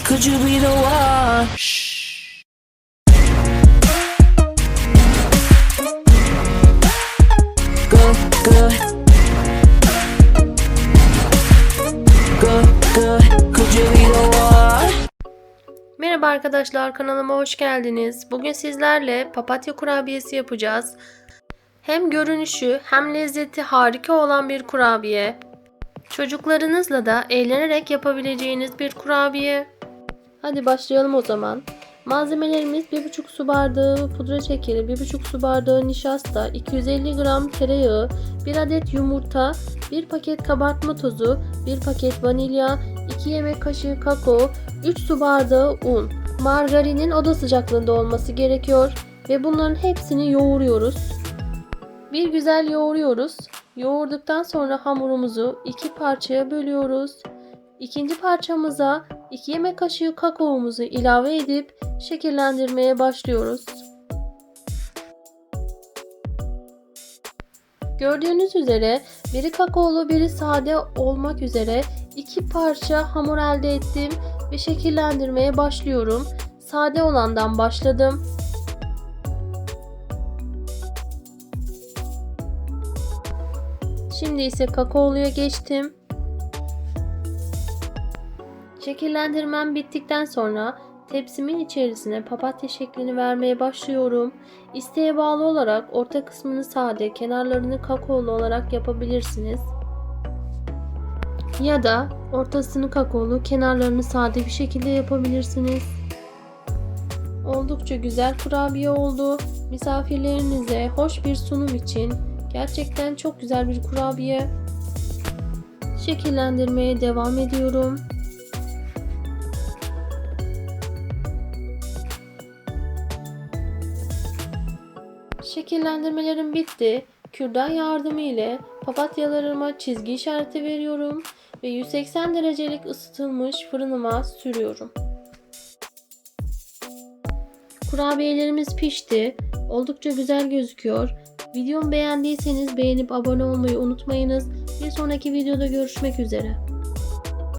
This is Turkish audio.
could you be the one? Be the one? Merhaba arkadaşlar kanalıma hoş geldiniz. Bugün sizlerle papatya kurabiyesi yapacağız. Hem görünüşü hem lezzeti harika olan bir kurabiye. Çocuklarınızla da eğlenerek yapabileceğiniz bir kurabiye. Hadi başlayalım o zaman. Malzemelerimiz 1,5 su bardağı pudra şekeri, 1,5 su bardağı nişasta, 250 gram tereyağı, 1 adet yumurta, 1 paket kabartma tozu, 1 paket vanilya, 2 yemek kaşığı kakao, 3 su bardağı un. Margarinin oda sıcaklığında olması gerekiyor ve bunların hepsini yoğuruyoruz. Bir güzel yoğuruyoruz. Yoğurduktan sonra hamurumuzu iki parçaya bölüyoruz. İkinci parçamıza 2 yemek kaşığı kakaomuzu ilave edip şekillendirmeye başlıyoruz. Gördüğünüz üzere biri kakaolu biri sade olmak üzere iki parça hamur elde ettim ve şekillendirmeye başlıyorum. Sade olandan başladım. Şimdi ise kakaoluya geçtim. Şekillendirmem bittikten sonra tepsimin içerisine papatya şeklini vermeye başlıyorum. İsteğe bağlı olarak orta kısmını sade, kenarlarını kakaolu olarak yapabilirsiniz. Ya da ortasını kakaolu, kenarlarını sade bir şekilde yapabilirsiniz. Oldukça güzel kurabiye oldu. Misafirlerinize hoş bir sunum için gerçekten çok güzel bir kurabiye. Şekillendirmeye devam ediyorum. Şekillendirmelerim bitti. Kürdan yardımı ile papatyalarıma çizgi işareti veriyorum ve 180 derecelik ısıtılmış fırınıma sürüyorum. Kurabiyelerimiz pişti. Oldukça güzel gözüküyor. Videomu beğendiyseniz beğenip abone olmayı unutmayınız. Bir sonraki videoda görüşmek üzere.